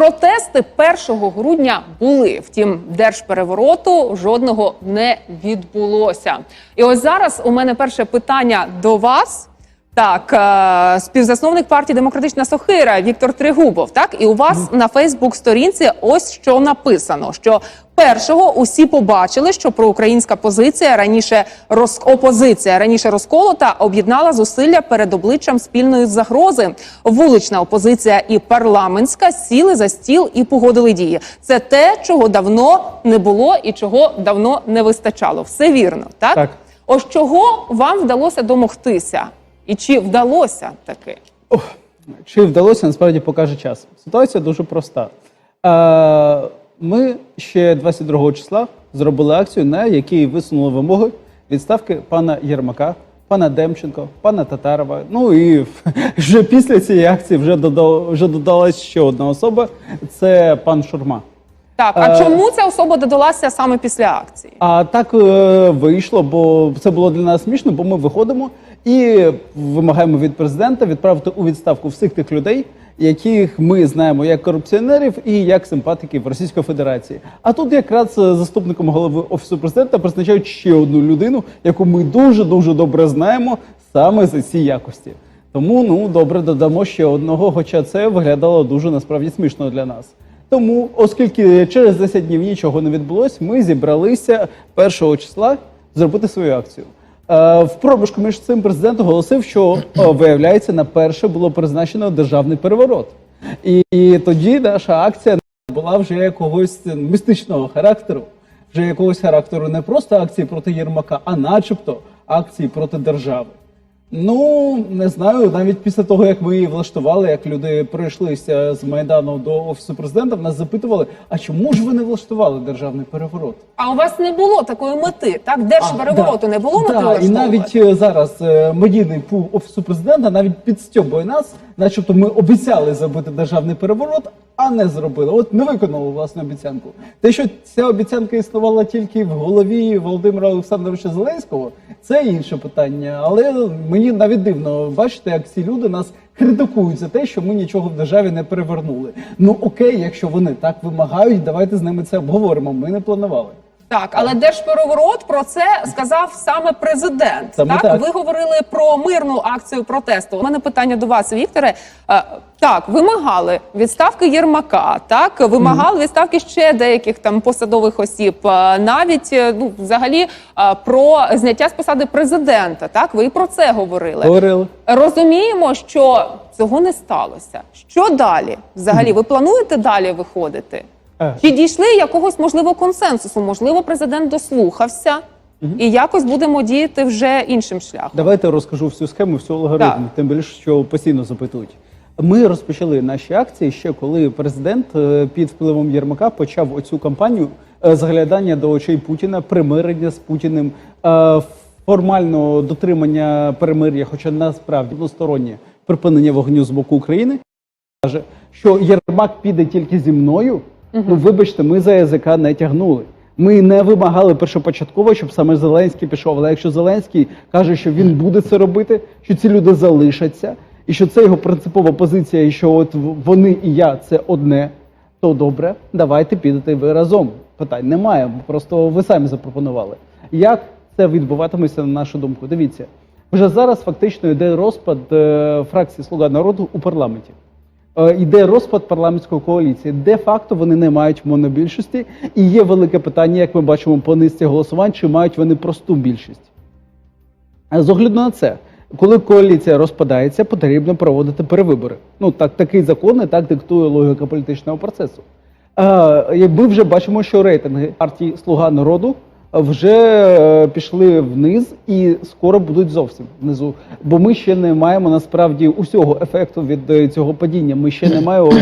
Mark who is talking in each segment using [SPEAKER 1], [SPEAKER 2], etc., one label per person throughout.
[SPEAKER 1] Протести 1 грудня були. Втім, держперевороту жодного не відбулося. І ось зараз у мене перше питання до вас. Так, е, співзасновник партії Демократична Сохира Віктор Тригубов. Так, і у вас на Фейсбук-сторінці ось що написано: що першого усі побачили, що проукраїнська позиція раніше роз... опозиція раніше розколота, об'єднала зусилля перед обличчям спільної загрози. Вулична опозиція і парламентська сіли за стіл і погодили дії. Це те, чого давно не було і чого давно не вистачало. Все вірно, так?
[SPEAKER 2] Так.
[SPEAKER 1] Ось чого вам вдалося домогтися? І чи вдалося таки?
[SPEAKER 2] Чи вдалося, насправді покаже час. Ситуація дуже проста. Е, Ми ще 22 числа зробили акцію, на якій висунули вимоги відставки пана Єрмака, пана Демченко, пана Татарова. Ну і вже після цієї акції вже додав, вже додалась ще одна особа. Це пан Шурма.
[SPEAKER 1] Так, а
[SPEAKER 2] Е,
[SPEAKER 1] чому ця особа додалася саме після акції?
[SPEAKER 2] А так е, вийшло, бо це було для нас смішно, бо ми виходимо і вимагаємо від президента відправити у відставку всіх тих людей, яких ми знаємо як корупціонерів і як симпатиків Російської Федерації. А тут якраз е, заступником голови офісу президента призначають ще одну людину, яку ми дуже дуже добре знаємо саме за ці якості. Тому ну добре додамо ще одного, хоча це виглядало дуже насправді смішно для нас. Тому, оскільки через 10 днів нічого не відбулось, ми зібралися 1 числа зробити свою акцію. Е, В проміжку між цим президент оголосив, що е, виявляється на перше було призначено державний переворот. І, і тоді наша акція була вже якогось містичного характеру, вже якогось характеру не просто акції проти Єрмака, а начебто акції проти держави. Ну не знаю, навіть після того, як ми її влаштували, як люди пройшлися з майдану до офісу президента, в нас запитували: а чому ж ви не влаштували державний переворот?
[SPEAKER 1] А у вас не було такої мети, так? Держперевороту не було мети
[SPEAKER 2] Да, і навіть е, зараз е, медійний пул офісу президента навіть підстьобує нас, начебто ми обіцяли зробити державний переворот, а не зробили. От не виконали власну обіцянку. Те, що ця обіцянка існувала тільки в голові Володимира Олександровича Зеленського, це інше питання. Але мені навіть дивно бачити, як ці люди нас критикують за те, що ми нічого в державі не перевернули. Ну окей, якщо вони так вимагають, давайте з ними це обговоримо. Ми не планували.
[SPEAKER 1] Так, але держпереворот про це сказав саме президент.
[SPEAKER 2] Саме
[SPEAKER 1] так?
[SPEAKER 2] так.
[SPEAKER 1] ви говорили про мирну акцію протесту. У мене питання до вас, Вікторе. Так, вимагали відставки Єрмака, так вимагали відставки ще деяких там посадових осіб. Навіть е, ну взагалі про зняття з посади президента. Так, ви і про це говорили.
[SPEAKER 2] Говорили.
[SPEAKER 1] Розуміємо, що цього не сталося. Що далі? Взагалі, ви плануєте далі виходити?
[SPEAKER 2] Е.
[SPEAKER 1] Чи дійшли якогось можливо консенсусу? Можливо, президент дослухався, і якось будемо діяти вже іншим шляхом.
[SPEAKER 2] Давайте розкажу всю схему, всю алгоритм,
[SPEAKER 1] Так.
[SPEAKER 2] тим більше, що постійно запитують. Ми розпочали наші акції ще коли президент е, під впливом Єрмака почав оцю кампанію е, заглядання до очей Путіна, примирення з Путіним, е, формально дотримання перемир'я, хоча насправді одностороннє припинення вогню з боку України. Каже, що Єрмак піде тільки зі мною. Ну, вибачте, ми за язика не тягнули. Ми не вимагали першопочатково, щоб саме Зеленський пішов. Але якщо Зеленський каже, що він буде це робити, що ці люди залишаться, і що це його принципова позиція, і що от вони і я це одне, то добре, давайте підете ви разом. Питань немає. Просто ви самі запропонували. Як це відбуватиметься на нашу думку? Дивіться, вже зараз фактично йде розпад е, фракції Слуга народу у парламенті. Е, Йде розпад парламентської коаліції. Де-факто вони не мають монобільшості, і є велике питання, як ми бачимо по низці голосувань, чи мають вони просту більшість. З огляду на це, коли коаліція розпадається, потрібно проводити перевибори. Ну так такий закон і так диктує логіка політичного процесу. І ми вже бачимо, що рейтинги партії Слуга народу вже е, пішли вниз і скоро будуть зовсім внизу. Бо ми ще не маємо насправді усього ефекту від е, цього падіння. Ми ще не маємо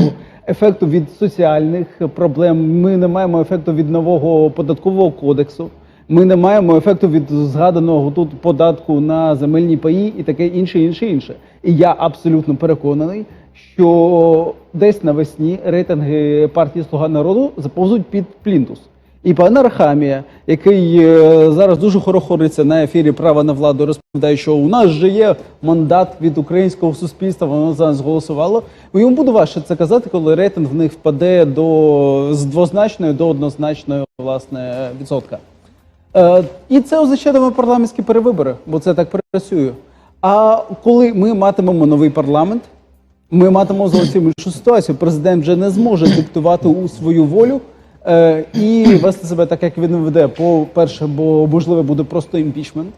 [SPEAKER 2] ефекту від соціальних проблем. Ми не маємо ефекту від нового податкового кодексу. Ми не маємо ефекту від згаданого тут податку на земельні паї і таке інше, інше, інше. І я абсолютно переконаний, що десь навесні рейтинги партії Слуга народу заповзуть під плінтус. І пан Архамія, який е, зараз дуже хорохориться на ефірі права на владу, розповідає, що у нас же є мандат від українського суспільства, воно за нас голосувало. Йому буде важче це казати, коли рейтинг в них впаде до з двозначної до однозначної власне відсотка. Е, і це означатиме парламентські перевибори, бо це так працює. А коли ми матимемо новий парламент, ми матимемо зовсім іншу ситуацію. Президент вже не зможе диктувати у свою волю е, і вести себе так, як він веде. По-перше, бо можливо буде просто імпічмент.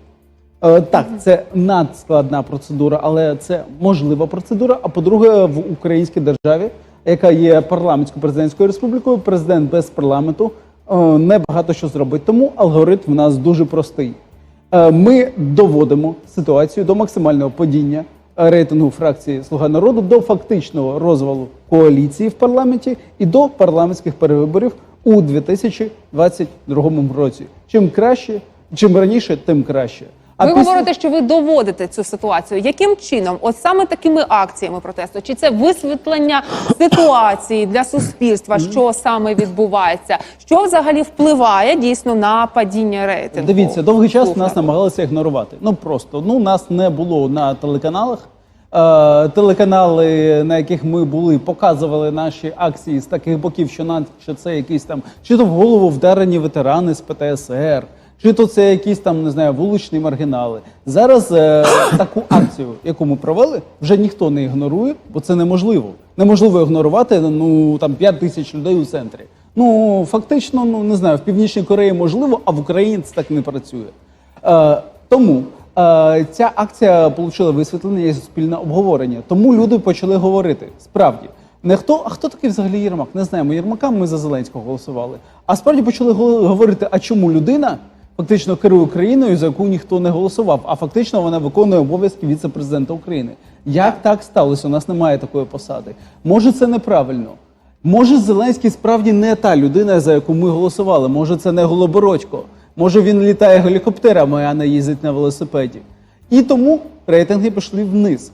[SPEAKER 2] Е, так, це надскладна процедура, але це можлива процедура. А по-друге, в українській державі, яка є парламентсько-президентською республікою, президент без парламенту не багато що зробить. Тому алгоритм в нас дуже простий. Е, Ми доводимо ситуацію до максимального падіння е, рейтингу фракції Слуга народу до фактичного розвалу коаліції в парламенті і до парламентських перевиборів у 2022 році. Чим краще, чим раніше, тим краще.
[SPEAKER 1] Ви
[SPEAKER 2] після-
[SPEAKER 1] говорите, що ви доводите цю ситуацію. Яким чином? От саме такими акціями протесту? Чи це висвітлення ситуації для суспільства, що саме відбувається? Що взагалі впливає дійсно на падіння рейтингу?
[SPEAKER 2] Дивіться, довгий час
[SPEAKER 1] «Слуг
[SPEAKER 2] нас намагалися ігнорувати. Ну просто ну нас не було на телеканалах. Е, телеканали, на яких ми були, показували наші акції з таких боків, що наче це якісь там чи то в голову вдарені ветерани з ПТСР, чи то це якісь там не знаю вуличні маргінали. Зараз е, таку акцію, яку ми провели, вже ніхто не ігнорує, бо це неможливо. Неможливо ігнорувати ну там 5 тисяч людей у центрі. Ну фактично, ну не знаю, в північній Кореї можливо, а в Україні це так не працює. Е, тому е, ця акція отримала висвітлення і суспільне обговорення. Тому люди почали говорити справді. Не хто, а хто такий взагалі Єрмак? Не знаємо. Єрмака ми за Зеленського голосували. А справді почали говорити, а чому людина фактично керує країною, за яку ніхто не голосував, а фактично вона виконує обов'язки віце-президента України. Як так сталося? У нас немає такої посади. Може, це неправильно. Може, Зеленський справді не та людина, за яку ми голосували. Може, це не Голобородько. Може, він літає гелікоптерами, а не їздить на велосипеді. І тому рейтинги пішли вниз.